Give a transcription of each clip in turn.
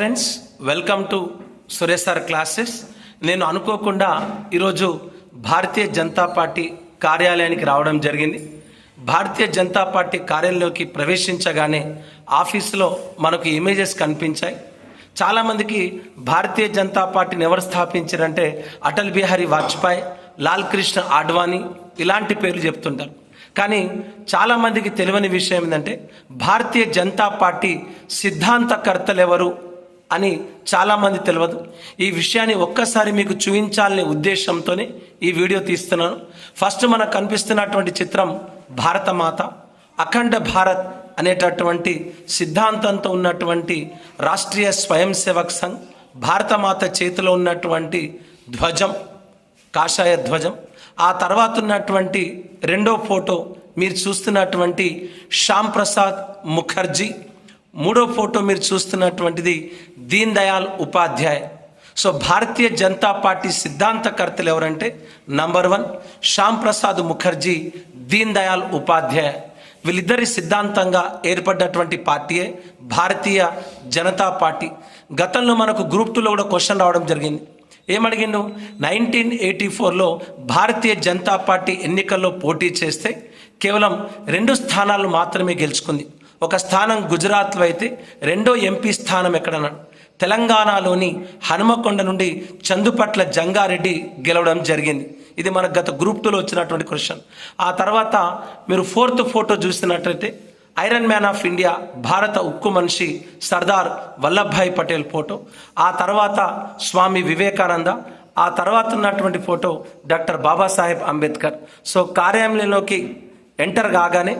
Friends welcome to Suresh sir classes నేను అనుకోకుండా ఈరోజు భారతీయ జనతా పార్టీ కార్యాలయానికి రావడం జరిగింది. భారతీయ జనతా పార్టీ కార్యాలయంలోకి ప్రవేశించగానే ఆఫీసులో మనకు ఇమేజెస్ కనిపించాయి. చాలామందికి భారతీయ జనతా పార్టీని ఎవరు స్థాపించారంటే అటల్ బిహారీ వాజ్పేయి లాల్ కృష్ణ ఆడ్వాణి ఇలాంటి పేర్లు చెప్తుంటారు. కానీ చాలామందికి తెలియని విషయం ఏంటంటే భారతీయ జనతా పార్టీ సిద్ధాంతకర్తలు ఎవరు అని చాలామంది తెలియదు ఈ విషయాన్ని ఒక్కసారి మీకు చూపించాలనే ఉద్దేశంతోనే ఈ వీడియో తీస్తున్నాను. ఫస్ట్ మనకు కనిపిస్తున్నటువంటి చిత్రం భారతమాత అఖండ భారత్ అనేటటువంటి సిద్ధాంతంతో ఉన్నటువంటి రాష్ట్రీయ స్వయం సేవక్ సంఘ్ భారతమాత చేతిలో ఉన్నటువంటి ధ్వజం కాషాయ ధ్వజం ఆ తర్వాత ఉన్నటువంటి రెండో ఫోటో మీరు చూస్తున్నటువంటి శ్యామ్ ప్రసాద్ ముఖర్జీ మూడో ఫోటో మీరు చూస్తున్నటువంటిది దీన్ దయాల్ ఉపాధ్యాయ్. సో భారతీయ జనతా పార్టీ సిద్ధాంతకర్తలు ఎవరంటే నంబర్ వన్ శ్యామ్ ప్రసాద్ ముఖర్జీ దీన్ దయాల్ ఉపాధ్యాయ్. వీళ్ళిద్దరి సిద్ధాంతంగా ఏర్పడ్డటువంటి పార్టీయే భారతీయ జనతా పార్టీ. గతంలో మనకు గ్రూప్ టూలో కూడా క్వశ్చన్ రావడం జరిగింది. ఏమడిగిండు నైన్టీన్ ఎయిటీ ఫోర్లో భారతీయ జనతా పార్టీ ఎన్నికల్లో పోటీ చేస్తే కేవలం రెండు స్థానాలు మాత్రమే గెలుచుకుంది. ఒక స్థానం గుజరాత్లో అయితే రెండో ఎంపీ స్థానం ఎక్కడన్నాడు? తెలంగాణలోని హనుమకొండ నుండి చందుపట్ల జంగారెడ్డి గెలవడం జరిగింది. ఇది మన గత గ్రూప్ టూలో వచ్చినటువంటి క్వశ్చన్. ఆ తర్వాత మీరు ఫోర్త్ ఫోటో చూసినట్లయితే ఐరన్ మ్యాన్ ఆఫ్ ఇండియా భారత ఉక్కు మనిషి సర్దార్ వల్లభాయ్ పటేల్ ఫోటో. ఆ తర్వాత స్వామి వివేకానంద. ఆ తర్వాత ఉన్నటువంటి photo doctor Babasaheb Ambedkar. So కార్యాలయంలోకి enter కాగానే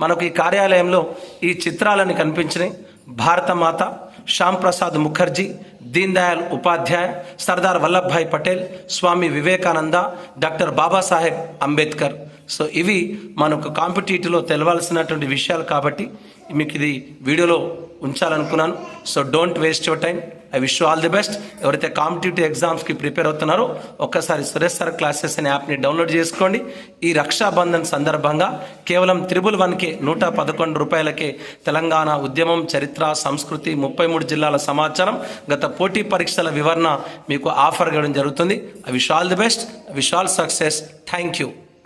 మనకు ఈ కార్యాలయంలో ఈ చిత్రాలని కనిపించినాయి. భారతమాత శ్యామ్ ప్రసాద్ ముఖర్జీ దీన్ దయాల్ ఉపాధ్యాయ్ సర్దార్ వల్లభాయ్ పటేల్ స్వామి వివేకానంద డాక్టర్ బాబాసాహెబ్ అంబేద్కర్ సో ఇవి మనకు కాంపిటేటివ్లో తెలవాల్సినటువంటి విషయాలు కాబట్టి మీకు ఇది వీడియోలో ఉంచాలనుకున్నాను. So don't waste your time I wish all the best. ఎవరైతే కాంపిటేటివ్ ఎగ్జామ్స్కి ప్రిపేర్ అవుతున్నారో ఒక్కసారి సురేష్ సార్ క్లాసెస్ అనే యాప్ని డౌన్లోడ్ చేసుకోండి. ఈ రక్షాబంధన్ సందర్భంగా కేవలం త్రిబుల్ వన్కే నూట పదకొండు రూపాయలకే తెలంగాణ ఉద్యమం చరిత్ర సంస్కృతి ముప్పై మూడు జిల్లాల సమాచారం గత పోటీ పరీక్షల వివరణ మీకు ఆఫర్ ఇవ్వడం జరుగుతుంది. I wish all the best. Wish all success. Thank you.